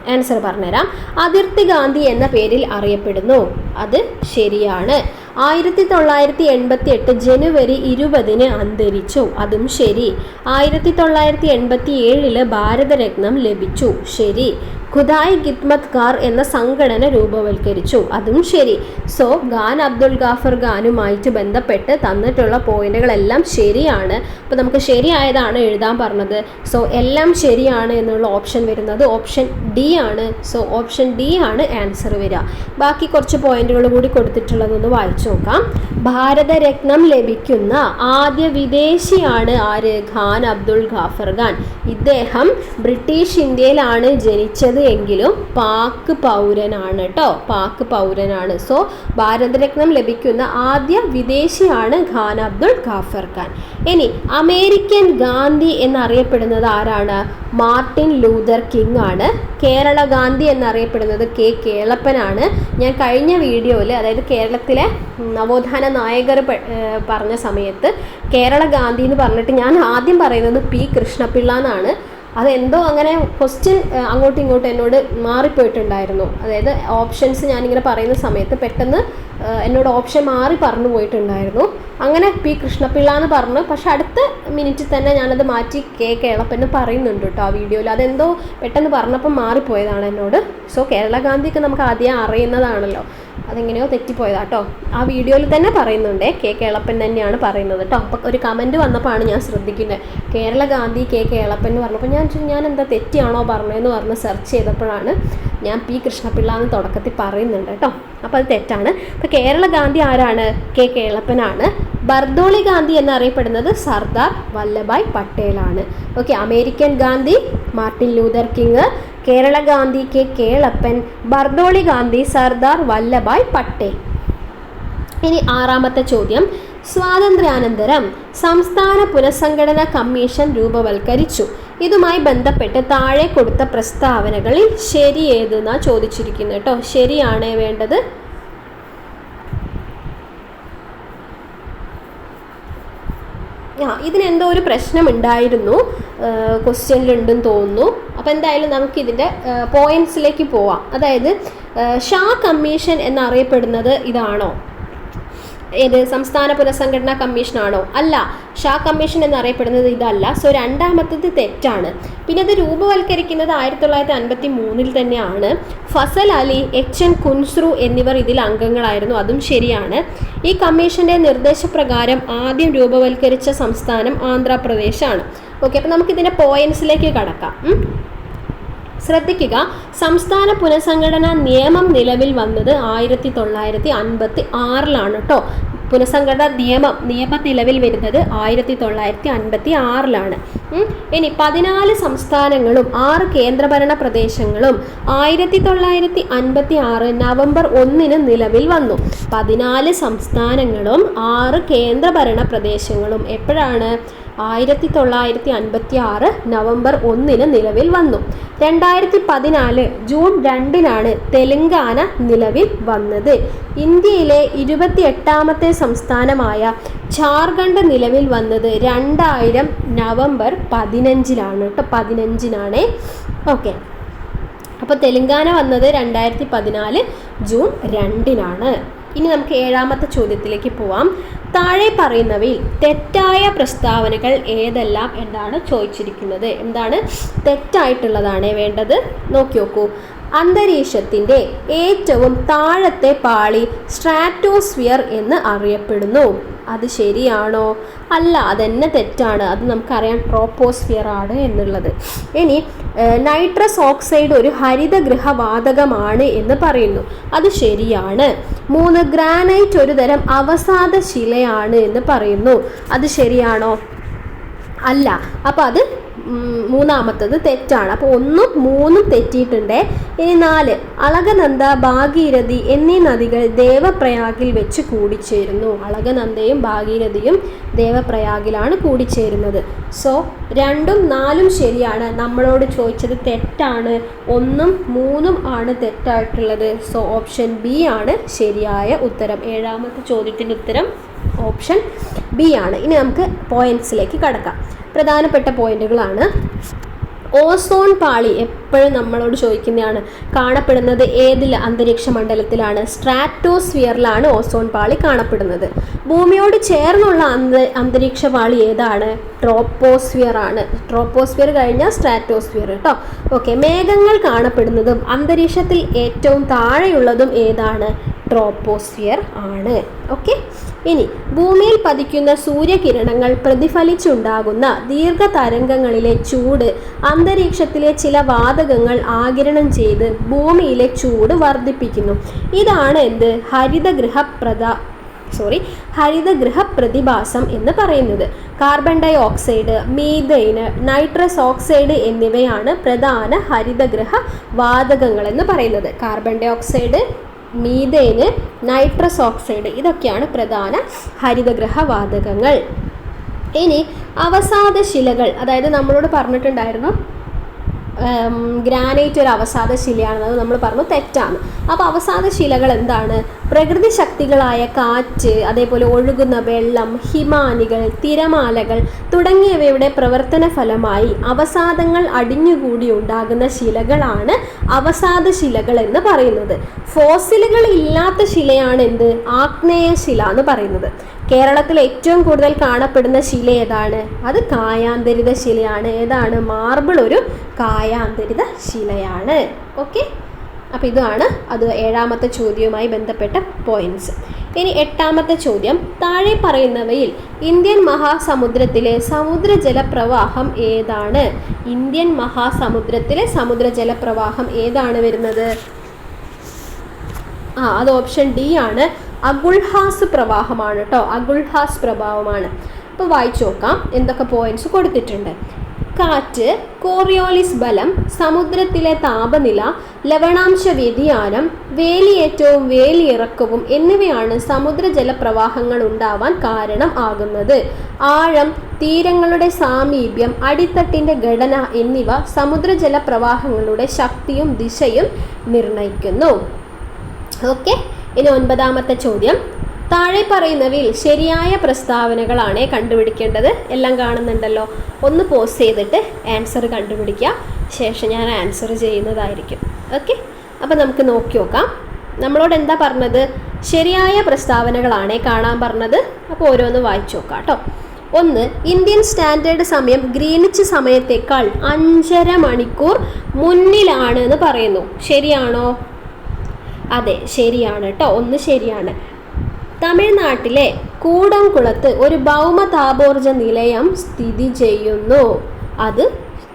ആൻസർ പറഞ്ഞുതരാം. അതിർത്തി ഗാന്ധി എന്ന പേരിൽ അറിയപ്പെടുന്നു. അത് ശരിയാണ്. ആയിരത്തി തൊള്ളായിരത്തി എൺപത്തി എട്ട് ജനുവരി ഇരുപതിന് അന്തരിച്ചു. അതും ശരി. ആയിരത്തി തൊള്ളായിരത്തി എൺപത്തി ഏഴിൽ ഭാരതരത്നം ലഭിച്ചു. ശരി. ഖുദായ് ഖിദ്മത് കാർ എന്ന സംഘടന രൂപവൽക്കരിച്ചു. അതും ശരി. സോ ഖാൻ അബ്ദുൾ ഗാഫർ ഖാനുമായിട്ട് ബന്ധപ്പെട്ട് തന്നിട്ടുള്ള പോയിന്റുകളെല്ലാം ശരിയാണ്. അപ്പോൾ നമുക്ക് ശരിയായതാണ് എഴുതാൻ പറഞ്ഞത്. സോ എല്ലാം ശരിയാണ് എന്നുള്ള ഓപ്ഷൻ വരുന്നത് ഓപ്ഷൻ ഡി ആണ്. സോ ഓപ്ഷൻ ഡി ആണ് ആൻസർ വരിക. ബാക്കി കുറച്ച് പോയിന്റുകൾ കൂടി കൊടുത്തിട്ടുള്ളതൊന്ന് വായിച്ചു നോക്കാം. ഭാരതരത്നം ലഭിക്കുന്ന ആദ്യ വിദേശിയാണ് ആര്? ഖാൻ അബ്ദുൾ ഗാഫർ ഖാൻ. ഇദ്ദേഹം ബ്രിട്ടീഷ് ഇന്ത്യയിലാണ് ജനിച്ചത് എങ്കിലും പാക്ക് പൗരനാണ് കേട്ടോ പാക്ക് പൗരനാണ്. സോ ഭാരതരത്നം ലഭിക്കുന്ന ആദ്യ വിദേശിയാണ് ഖാൻ അബ്ദുൾ ഖാഫർ ഖാൻ. ഇനി അമേരിക്കൻ ഗാന്ധി എന്നറിയപ്പെടുന്നത് ആരാണ്? മാർട്ടിൻ ലൂതർ കിങ് ആണ്. കേരള ഗാന്ധി എന്നറിയപ്പെടുന്നത് കെ കേളപ്പനാണ് ഞാൻ കഴിഞ്ഞ വീഡിയോയിൽ അതായത് കേരളത്തിലെ നവോത്ഥാന നായകർ പറഞ്ഞ സമയത്ത് കേരള ഗാന്ധി എന്ന് പറഞ്ഞിട്ട് ഞാൻ ആദ്യം പറയുന്നത് പി കൃഷ്ണപിള്ള എന്നാണ്. അതെന്തോ അങ്ങനെ ക്വസ്റ്റ്യൻ അങ്ങോട്ടും ഇങ്ങോട്ടും എന്നോട് മാറിപ്പോയിട്ടുണ്ടായിരുന്നു. അതായത് ഓപ്ഷൻസ് ഞാനിങ്ങനെ പറയുന്ന സമയത്ത് പെട്ടെന്ന് എന്നോട് ഓപ്ഷൻ മാറി പറഞ്ഞു പോയിട്ടുണ്ടായിരുന്നു. അങ്ങനെ പി കൃഷ്ണപിള്ള എന്ന് പറഞ്ഞു. പക്ഷെ അടുത്ത മിനിറ്റിൽ തന്നെ ഞാനത് മാറ്റി കെ എന്ന് പറയുന്നുണ്ട് കേട്ടോ ആ വീഡിയോയിൽ. അതെന്തോ പെട്ടെന്ന് പറഞ്ഞപ്പം മാറിപ്പോയതാണ് എന്നോട്. സോ കേരള ഗാന്ധിയൊക്കെ നമുക്ക് ആദ്യം അറിയുന്നതാണല്ലോ. അതെങ്ങനെയോ തെറ്റിപ്പോയതാ കേട്ടോ. ആ വീഡിയോയിൽ തന്നെ പറയുന്നുണ്ട്. കെ കേളപ്പൻ തന്നെയാണ് പറയുന്നത് കേട്ടോ. അപ്പം ഒരു കമന്റ് വന്നപ്പോഴാണ് ഞാൻ ശ്രദ്ധിക്കുന്നത്. കേരള ഗാന്ധി കെ കേളപ്പൻ എന്ന് പറഞ്ഞപ്പോൾ ഞാൻ ഞാൻ എന്താ തെറ്റിയാണോ പറഞ്ഞതെന്ന് പറഞ്ഞ് സെർച്ച് ചെയ്തപ്പോഴാണ് ഞാൻ പി കൃഷ്ണപിള്ള എന്ന് തുടക്കത്തിൽ പറയുന്നുണ്ട് കേട്ടോ. അപ്പോൾ അത് തെറ്റാണ്. അപ്പോൾ കേരള ഗാന്ധി ആരാണ്? കെ കേളപ്പനാണ്. ബർദോളി ഗാന്ധി എന്നറിയപ്പെടുന്നത് Sardar Vallabhbhai പട്ടേലാണ്. Okay American Gandhi Martin Luther King Kerala Gandhi K Kelappan Bardoli Gandhi Sardar Vallabhbhai Patel. ഇനി ആറാമത്തെ ചോദ്യം. സ്വാതന്ത്ര്യാനന്തരം സംസ്ഥാന പുനഃസംഘടന കമ്മീഷൻ രൂപവൽക്കരിച്ചു. ഇതുമായി ബന്ധപ്പെട്ട് താഴെ കൊടുത്ത പ്രസ്താവനകളിൽ ശരി ഏതെന്നാ ചോദിച്ചിരിക്കുന്നത് കേട്ടോ ശരിയാണ് വേണ്ടത്? ആ ഇതിനെന്തോ ഒരു പ്രശ്നം ഉണ്ടായിരുന്നു ക്വസ്റ്റ്യനിലുണ്ടെന്ന് തോന്നുന്നു. അപ്പോൾ എന്തായാലും നമുക്ക് ഇതിന്റെ പോയിന്റ്സിലേക്ക് പോവാം. അതായത് ഷാ കമ്മീഷൻ എന്നറിയപ്പെടുന്നത് ഇതാണോ? ഏത് സംസ്ഥാന പുനഃസംഘടനാ കമ്മീഷനാണോ? അല്ല ഷാ കമ്മീഷൻ എന്നറിയപ്പെടുന്നത് ഇതല്ല. സോ രണ്ടാമത്തത് തെറ്റാണ്. പിന്നെ അത് രൂപവൽക്കരിക്കുന്നത് ആയിരത്തി തൊള്ളായിരത്തി അൻപത്തി മൂന്നിൽ തന്നെയാണ്. ഫസൽ അലി എച്ച് എൻ കുൻസ്രു എന്നിവർ ഇതിൽ അംഗങ്ങളായിരുന്നു. അതും ശരിയാണ്. ഈ കമ്മീഷന്റെ നിർദ്ദേശപ്രകാരം ആദ്യം രൂപവൽക്കരിച്ച സംസ്ഥാനം ആന്ധ്രാപ്രദേശാണ്. ഓക്കെ അപ്പം നമുക്കിതിന്റെ പോയിന്റ്സിലേക്ക് കടക്കാം. ശ്രദ്ധിക്കുക. സംസ്ഥാന പുനഃസംഘടനാ നിയമം നിലവിൽ വന്നത് ആയിരത്തി തൊള്ളായിരത്തി അൻപത്തി ആറിലാണ് കേട്ടോ പുനഃസംഘടനാ നിയമം നിയമം നിലവിൽ വരുന്നത് ആയിരത്തി തൊള്ളായിരത്തി അൻപത്തി ആറിലാണ് ഇനി പതിനാല് സംസ്ഥാനങ്ങളും ആറ് കേന്ദ്രഭരണ പ്രദേശങ്ങളും ആയിരത്തി തൊള്ളായിരത്തി അൻപത്തി ആറ് നവംബർ ഒന്നിന് നിലവിൽ വന്നു. പതിനാല് സംസ്ഥാനങ്ങളും ആറ് കേന്ദ്രഭരണ പ്രദേശങ്ങളും എപ്പോഴാണ്? ആയിരത്തി തൊള്ളായിരത്തി അൻപത്തി ആറ് നവംബർ ഒന്നിന് നിലവിൽ വന്നു. രണ്ടായിരത്തി പതിനാല് ജൂൺ രണ്ടിനാണ് തെലങ്കാന നിലവിൽ വന്നത്. ഇന്ത്യയിലെ ഇരുപത്തിയെട്ടാമത്തെ സംസ്ഥാനമായ ജാർഖണ്ഡ് നിലവിൽ വന്നത് രണ്ടായിരം നവംബർ പതിനഞ്ചിലാണ് കേട്ടോ പതിനഞ്ചിനാണ്. ഓക്കെ. അപ്പോൾ തെലങ്കാന വന്നത് രണ്ടായിരത്തി പതിനാല് ജൂൺ രണ്ടിനാണ്. ഇനി നമുക്ക് ഏഴാമത്തെ ചോദ്യത്തിലേക്ക് പോവാം. താഴെ പറയുന്നവയിൽ തെറ്റായ പ്രസ്താവനകൾ ഏതെല്ലാം എന്നാണ് ചോദിച്ചിരിക്കുന്നത്. എന്താണ്? തെറ്റായിട്ടുള്ളതാണ് വേണ്ടത്. നോക്കി നോക്കൂ. അന്തരീക്ഷത്തിന്റെ ഏറ്റവും താഴത്തെ പാളി സ്ട്രാറ്റോസ്ഫിയർ എന്ന് അറിയപ്പെടുന്നു. അത് ശരിയാണോ? അല്ല അതെന്നെ തെറ്റാണ്. അത് നമുക്കറിയാം ട്രോപ്പോസ്ഫിയർ ആണ് എന്നുള്ളത്. ഇനി നൈട്രസ് ഓക്സൈഡ് ഒരു ഹരിതഗൃഹവാതകമാണ് എന്ന് പറയുന്നു. അത് ശരിയാണ്. മൂന്ന് ഗ്രാനൈറ്റ് ഒരു തരം അവസാദ ശിലയാണ് എന്ന് പറയുന്നു. അത് ശരിയാണോ? അല്ല. അപ്പോൾ അത് മൂന്നാമത്തത് തെറ്റാണ്. അപ്പോൾ ഒന്നും മൂന്നും തെറ്റിയിട്ടുണ്ട്. ഇനി നാല് അളകനന്ദ ഭാഗീരഥി എന്നീ നദികൾ ദേവപ്രയാഗിൽ വെച്ച് കൂടിച്ചേരുന്നു. അളകനന്ദയും ഭാഗീരഥിയും ദേവപ്രയാഗിലാണ് കൂടിച്ചേരുന്നത്. സോ രണ്ടും നാലും ശരിയാണ്. നമ്മളോട് ചോദിച്ചത് തെറ്റാണ്. ഒന്നും മൂന്നും ആണ് തെറ്റായിട്ടുള്ളത്. സോ ഓപ്ഷൻ ബി ആണ് ശരിയായ ഉത്തരം. ഏഴാമത്തെ ചോദ്യത്തിന്റെ ഉത്തരം ഓപ്ഷൻ ബി ആണ്. ഇനി നമുക്ക് പോയിന്റ്സിലേക്ക് കടക്കാം. പ്രധാനപ്പെട്ട പോയിന്റുകളാണ്. ഓസോൺ പാളി എപ്പോഴും നമ്മളോട് ചോദിക്കുന്നതാണ്. കാണപ്പെടുന്നത് ഏതിൽ? അന്തരീക്ഷ മണ്ഡലത്തിലാണ്. സ്ട്രാറ്റോസ്ഫിയറിലാണ് ഓസോൺ പാളി കാണപ്പെടുന്നത്. ഭൂമിയോട് ചേർന്നുള്ള അന്ത അന്തരീക്ഷ പാളി ഏതാണ്? ട്രോപ്പോസ്ഫിയർ ആണ്. ട്രോപ്പോസ്ഫിയർ കഴിഞ്ഞാൽ സ്ട്രാറ്റോസ്ഫിയർ കേട്ടോ. ഓക്കെ മേഘങ്ങൾ കാണപ്പെടുന്നതും അന്തരീക്ഷത്തിൽ ഏറ്റവും താഴെയുള്ളതും ഏതാണ്? ട്രോപ്പോസ്ഫിയർ ആണ്. ഓക്കെ ഇനി ഭൂമിയിൽ പതിക്കുന്ന സൂര്യകിരണങ്ങൾ പ്രതിഫലിച്ചുണ്ടാകുന്ന ദീർഘതരംഗങ്ങളിലെ ചൂട് അന്തരീക്ഷത്തിലെ ചില വാതകങ്ങൾ ആകിരണം ചെയ്ത് ഭൂമിയിലെ ചൂട് വർദ്ധിപ്പിക്കുന്നു. ഇതാണ് എന്ത്? ഹരിതഗൃഹ പ്രദ സോറി ഹരിതഗൃഹ പ്രതിഭാസം എന്ന് പറയുന്നത്. Carbon dioxide methane nitrous oxide എന്നിവയാണ് പ്രധാന ഹരിതഗൃഹ വാതകങ്ങൾ എന്ന് പറയുന്നത്. Carbon dioxide methane nitrous oxide. ഇതൊക്കെയാണ് പ്രധാന ഹരിതഗ്രഹ വാതകങ്ങൾ. ഇനി അവസാദ ശിലകൾ അതായത് നമ്മളോട് പറഞ്ഞിട്ടുണ്ടായിരുന്നു ഗ്രാനൈറ്റ് ഒരു അവസാദ ശിലയാണെന്നത് നമ്മൾ പറഞ്ഞു തെറ്റാണ്. അപ്പോൾ അവസാദ ശിലകൾ എന്താണ്? പ്രകൃതി ശക്തികളായ കാറ്റ് അതേപോലെ ഒഴുകുന്ന വെള്ളം ഹിമാനികൾ തിരമാലകൾ തുടങ്ങിയവയുടെ പ്രവർത്തന ഫലമായി അവസാദങ്ങൾ അടിഞ്ഞുകൂടി ഉണ്ടാകുന്ന ശിലകളാണ് അവസാദ ശിലകൾ എന്ന് പറയുന്നത്. ഫോസിലുകൾ ഇല്ലാത്ത ശിലയാണ് എന്ത്? ആഗ്നേയ ശില എന്ന് പറയുന്നത്. കേരളത്തിൽ ഏറ്റവും കൂടുതൽ കാണപ്പെടുന്ന ശില ഏതാണ്? അത് കായാന്തരിത ശിലയാണ്. ഏതാണ്? മാർബിൾ ഒരു കായാന്തരിത ശിലയാണ്. ഓക്കെ അപ്പോൾ ഇതാണ് അത് ഏഴാമത്തെ ചോദ്യവുമായി ബന്ധപ്പെട്ട പോയിന്റ്സ് ഇനി എട്ടാമത്തെ ചോദ്യം. താഴെ പറയുന്നവയിൽ ഇന്ത്യൻ മഹാസമുദ്രത്തിലെ സമുദ്രജല പ്രവാഹം ഏതാണ്? ഇന്ത്യൻ മഹാസമുദ്രത്തിലെ സമുദ്രജല പ്രവാഹം ഏതാണ് വരുന്നത്? ആ അത് ഓപ്ഷൻ ഡി ആണ്. അഗുൾഹാസ് പ്രവാഹമാണ് കേട്ടോ. അഗുൾഹാസ് പ്രഭാവമാണ്. അപ്പോൾ വായിച്ചു നോക്കാം. എന്തൊക്കെ പോയിന്റ്സ് കൊടുത്തിട്ടുണ്ട്. കാറ്റ് കോറിയോളിസ് ബലം സമുദ്രത്തിലെ താപനില ലവണാംശ വ്യതിയാനം വേലിയേറ്റവും വേലിയിറക്കവും എന്നിവയാണ് സമുദ്രജല പ്രവാഹങ്ങൾ ഉണ്ടാവാൻ കാരണം ആകുന്നത്. ആഴം തീരങ്ങളുടെ സാമീപ്യം അടിത്തട്ടിന്റെ ഘടന എന്നിവ സമുദ്രജല പ്രവാഹങ്ങളുടെ ശക്തിയും ദിശയും നിർണയിക്കുന്നു. ഓക്കെ ഇനി ഒൻപതാമത്തെ ചോദ്യം. താഴെ പറയുന്നവയിൽ ശരിയായ പ്രസ്താവനകളാണ് കണ്ടുപിടിക്കേണ്ടത്. എല്ലാം കാണുന്നുണ്ടല്ലോ. ഒന്ന് പോസ് ചെയ്തിട്ട് ആൻസർ കണ്ടുപിടിക്കുക. ശേഷം ഞാൻ ആൻസർ ചെയ്യുന്നതായിരിക്കും. ഓക്കെ അപ്പോൾ നമുക്ക് നോക്കി നോക്കാം. നമ്മളോട് എന്താ പറഞ്ഞത്? ശരിയായ പ്രസ്താവനകളാണ് കാണാൻ പറഞ്ഞത്. അപ്പോൾ ഓരോന്ന് വായിച്ചു നോക്കാം കേട്ടോ. ഒന്ന് ഇന്ത്യൻ സ്റ്റാൻഡേർഡ് സമയം ഗ്രീനിച്ച് സമയത്തേക്കാൾ അഞ്ചര മണിക്കൂർ മുന്നിലാണ് എന്ന് പറയുന്നു. ശരിയാണോ? അതെ ശരിയാണ് കേട്ടോ ഒന്ന് ശരിയാണ്. തമിഴ്നാട്ടിലെ കൂടംകുളത്ത് ഒരു ഭൗമ താപോർജ നിലയം സ്ഥിതി ചെയ്യുന്നു. അത്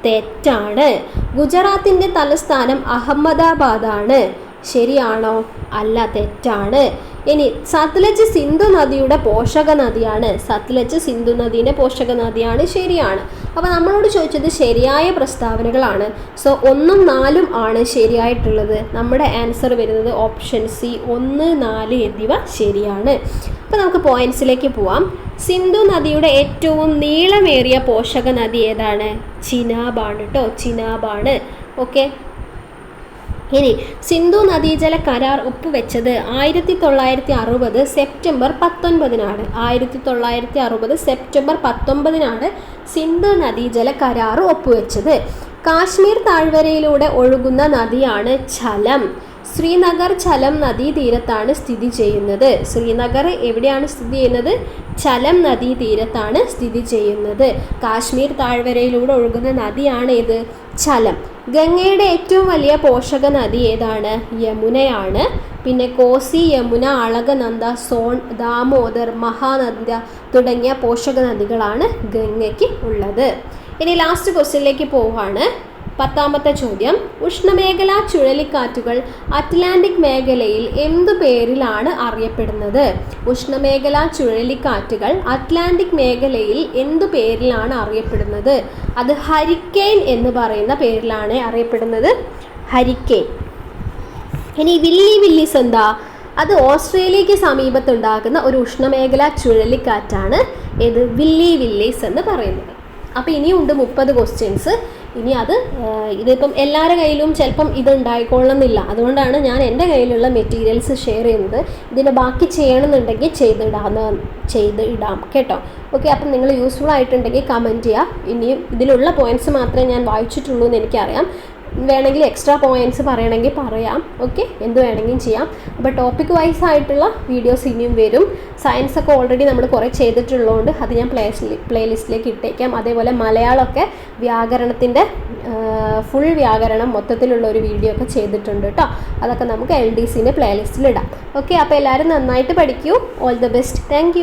തെറ്റാണ്. ഗുജറാത്തിന്റെ തലസ്ഥാനം അഹമ്മദാബാദാണ്. ശരിയാണോ? അല്ല തെറ്റാണ്. ഇനി സത്ലജ് സിന്ധു നദിയുടെ പോഷക നദിയാണ് സത്ലജ് സിന്ധു നദീന്റെ പോഷക നദിയാണ് ശരിയാണ്. അപ്പോൾ നമ്മളോട് ചോദിച്ചത് ശരിയായ പ്രസ്താവനകളാണ്. സോ ഒന്നും നാലും ആണ് ശരിയായിട്ടുള്ളത്. നമ്മുടെ ആൻസർ വരുന്നത് ഓപ്ഷൻ സി ഒന്ന് നാല് എന്നിവ ശരിയാണ്. അപ്പോൾ നമുക്ക് പോയിന്റ്സിലേക്ക് പോവാം. സിന്ധു നദിയുടെ ഏറ്റവും നീളമേറിയ പോഷക നദി ഏതാണ്? ചിനാബാണ് കേട്ടോ ചിനാബാണ്. ഓക്കെ ഇനി സിന്ധു നദീജല കരാർ ഒപ്പുവെച്ചത് ആയിരത്തി തൊള്ളായിരത്തി അറുപത് സെപ്റ്റംബർ പത്തൊൻപതിനാണ്. ആയിരത്തി തൊള്ളായിരത്തി അറുപത് സെപ്റ്റംബർ പത്തൊമ്പതിനാണ് സിന്ധു നദീജല കരാർ ഒപ്പുവെച്ചത്. കാശ്മീർ താഴ്വരയിലൂടെ ഒഴുകുന്ന നദിയാണ് ഝലം. ശ്രീനഗർ ഝലം നദീതീരത്താണ് സ്ഥിതി ചെയ്യുന്നത്. ശ്രീനഗർ എവിടെയാണ് സ്ഥിതി ചെയ്യുന്നത്? ഝലം നദീതീരത്താണ് സ്ഥിതി ചെയ്യുന്നത്. കാശ്മീർ താഴ്വരയിലൂടെ ഒഴുകുന്ന നദിയാണ് ഇത് ഝലം. ഗംഗയുടെ ഏറ്റവും വലിയ പോഷക നദി ഏതാണ്? യമുനയാണ്. പിന്നെ കോസി യമുന അളകനന്ദ സോൺ ദാമോദർ മഹാനന്ദ തുടങ്ങിയ പോഷക നദികളാണ് ഗംഗയ്ക്ക് ഉള്ളത്. ഇനി ലാസ്റ്റ് ക്വസ്റ്റ്യനിലേക്ക് പോവുകയാണ്. പത്താമത്തെ ചോദ്യം. ഉഷ്ണമേഖലാ ചുഴലിക്കാറ്റുകൾ അറ്റ്ലാന്റിക് മേഖലയിൽ എന്തു പേരിലാണ് അറിയപ്പെടുന്നത്? ഉഷ്ണമേഖലാ ചുഴലിക്കാറ്റുകൾ അറ്റ്ലാന്റിക് മേഖലയിൽ എന്തു പേരിലാണ് അറിയപ്പെടുന്നത്? അത് ഹരിക്കെയിൻ എന്ന് പറയുന്ന പേരിലാണ് അറിയപ്പെടുന്നത്. ഹരിക്കെയിൻ. ഇനി വില്ലി വില്ലിസ് എന്താ അത് ഓസ്ട്രേലിയക്ക് സമീപത്തുണ്ടാകുന്ന ഒരു ഉഷ്ണമേഖലാ ചുഴലിക്കാറ്റാണ്. ഇത് വില്ലി വില്ലീസ് എന്ന് പറയുന്നത്. അപ്പോൾ ഇനിയുണ്ട് മുപ്പത് ക്വസ്റ്റ്യൻസ് ഇനി അത് ഇതിപ്പം എല്ലാവരുടെ കയ്യിലും ചിലപ്പം ഇത് അതുകൊണ്ടാണ് ഞാൻ എന്റെ കയ്യിലുള്ള മെറ്റീരിയൽസ് ഷെയർ ചെയ്യുന്നത്. ഇതിന്റെ ബാക്കി ചെയ്യണമെന്നുണ്ടെങ്കിൽ ചെയ്തിടാന്ന് ചെയ്ത് ഇടാം കേട്ടോ? ഓക്കെ അപ്പം നിങ്ങൾ യൂസ്ഫുൾ ആയിട്ടുണ്ടെങ്കിൽ കമന്റ് ചെയ്യുക. ഇനിയും ഇതിലുള്ള പോയിന്റ്സ് മാത്രമേ ഞാൻ വായിച്ചിട്ടുള്ളൂ എന്ന് എനിക്കറിയാം. വേണമെങ്കിൽ എക്സ്ട്രാ പോയിന്റ്സ് പറയണമെങ്കിൽ പറയാം. ഓക്കെ എന്ത് വേണമെങ്കിലും ചെയ്യാം. അപ്പോൾ ടോപ്പിക് വൈസ് ആയിട്ടുള്ള വീഡിയോസ് ഇനിയും വരും. സയൻസ് ഒക്കെ ഓൾറെഡി നമ്മൾ കുറേ ചെയ്തിട്ടുള്ളതുകൊണ്ട് അത് ഞാൻ പ്ലേ പ്ലേലിസ്റ്റിലേക്ക് ഇട്ടേക്കാം. അതേപോലെ മലയാളമൊക്കെ വ്യാകരണത്തിന്റെ ഫുൾ വ്യാകരണം മൊത്തത്തിലുള്ള ഒരു വീഡിയോ ഒക്കെ ചെയ്തിട്ടുണ്ട് കേട്ടോ. അതൊക്കെ നമുക്ക് എൽ ഡി സിന്റെ പ്ലേലിസ്റ്റിൽ ഇടാം. ഓക്കെ അപ്പോൾ എല്ലാവരും നന്നായിട്ട് പഠിക്കൂ. All the best thank